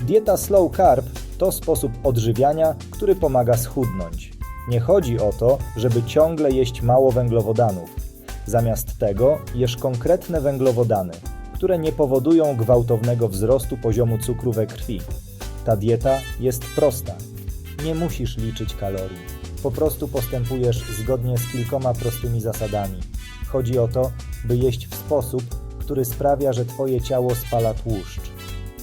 Dieta slow carb to sposób odżywiania, który pomaga schudnąć. Nie chodzi o to, żeby ciągle jeść mało węglowodanów. Zamiast tego jesz konkretne węglowodany, które nie powodują gwałtownego wzrostu poziomu cukru we krwi. Ta dieta jest prosta. Nie musisz liczyć kalorii. Po prostu postępujesz zgodnie z kilkoma prostymi zasadami. Chodzi o to, by jeść w sposób, który sprawia, że Twoje ciało spala tłuszcz.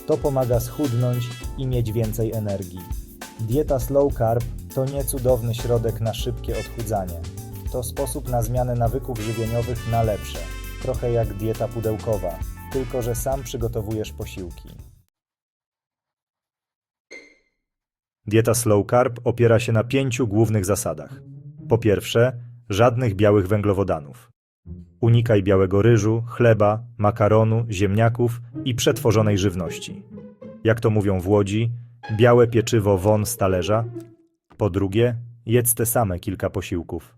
To pomaga schudnąć i mieć więcej energii. Dieta slow carb to nie cudowny środek na szybkie odchudzanie. To sposób na zmianę nawyków żywieniowych na lepsze. Trochę jak dieta pudełkowa, tylko że sam przygotowujesz posiłki. Dieta slow carb opiera się na pięciu głównych zasadach. Po pierwsze, żadnych białych węglowodanów. Unikaj białego ryżu, chleba, makaronu, ziemniaków i przetworzonej żywności. Jak to mówią w Łodzi, białe pieczywo won z talerza. Po drugie, jedz te same kilka posiłków.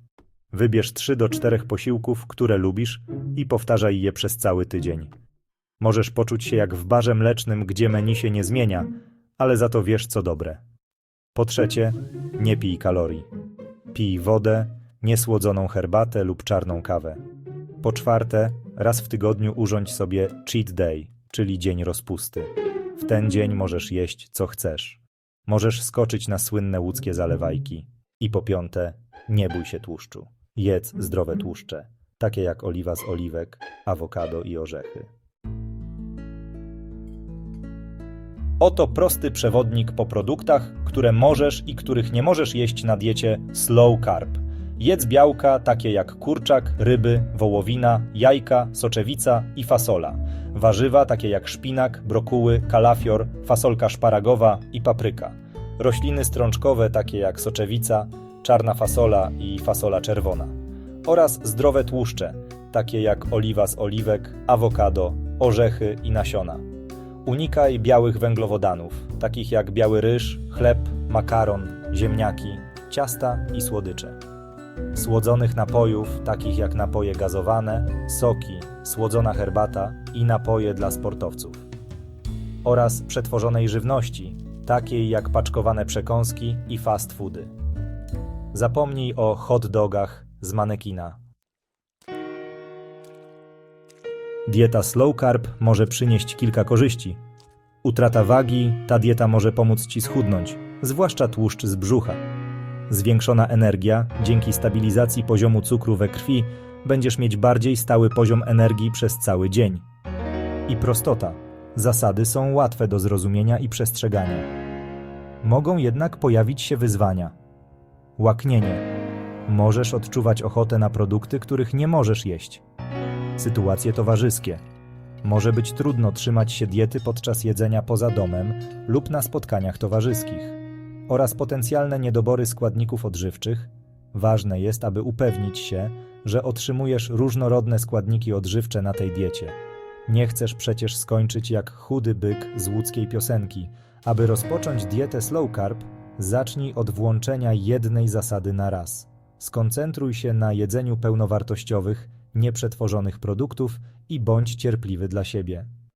Wybierz 3 do 4 posiłków, które lubisz i powtarzaj je przez cały tydzień. Możesz poczuć się jak w barze mlecznym, gdzie menu się nie zmienia, ale za to wiesz co dobre. Po trzecie, nie pij kalorii. Pij wodę, niesłodzoną herbatę lub czarną kawę. Po czwarte, raz w tygodniu urządź sobie cheat day, czyli dzień rozpusty. W ten dzień możesz jeść co chcesz. Możesz skoczyć na słynne łódzkie zalewajki. I po piąte, nie bój się tłuszczu. Jedz zdrowe tłuszcze, takie jak oliwa z oliwek, awokado i orzechy. Oto prosty przewodnik po produktach, które możesz i których nie możesz jeść na diecie slow carb. Jedz białka takie jak kurczak, ryby, wołowina, jajka, soczewica i fasola. Warzywa takie jak szpinak, brokuły, kalafior, fasolka szparagowa i papryka. Rośliny strączkowe takie jak soczewica, czarna fasola i fasola czerwona. Oraz zdrowe tłuszcze takie jak oliwa z oliwek, awokado, orzechy i nasiona. Unikaj białych węglowodanów, takich jak biały ryż, chleb, makaron, ziemniaki, ciasta i słodycze. Słodzonych napojów, takich jak napoje gazowane, soki, słodzona herbata i napoje dla sportowców. Oraz przetworzonej żywności, takiej jak paczkowane przekąski i fast foody. Zapomnij o hot dogach z manekina. Dieta slow carb może przynieść kilka korzyści. Utrata wagi, ta dieta może pomóc Ci schudnąć, zwłaszcza tłuszcz z brzucha. Zwiększona energia, dzięki stabilizacji poziomu cukru we krwi, będziesz mieć bardziej stały poziom energii przez cały dzień. I prostota. Zasady są łatwe do zrozumienia i przestrzegania. Mogą jednak pojawić się wyzwania. Łaknienie. Możesz odczuwać ochotę na produkty, których nie możesz jeść. Sytuacje towarzyskie. Może być trudno trzymać się diety podczas jedzenia poza domem lub na spotkaniach towarzyskich. Oraz potencjalne niedobory składników odżywczych. Ważne jest, aby upewnić się, że otrzymujesz różnorodne składniki odżywcze na tej diecie. Nie chcesz przecież skończyć jak chudy byk z łódzkiej piosenki. Aby rozpocząć dietę slow carb, zacznij od włączenia jednej zasady na raz. Skoncentruj się na jedzeniu pełnowartościowych, nieprzetworzonych produktów i bądź cierpliwy dla siebie.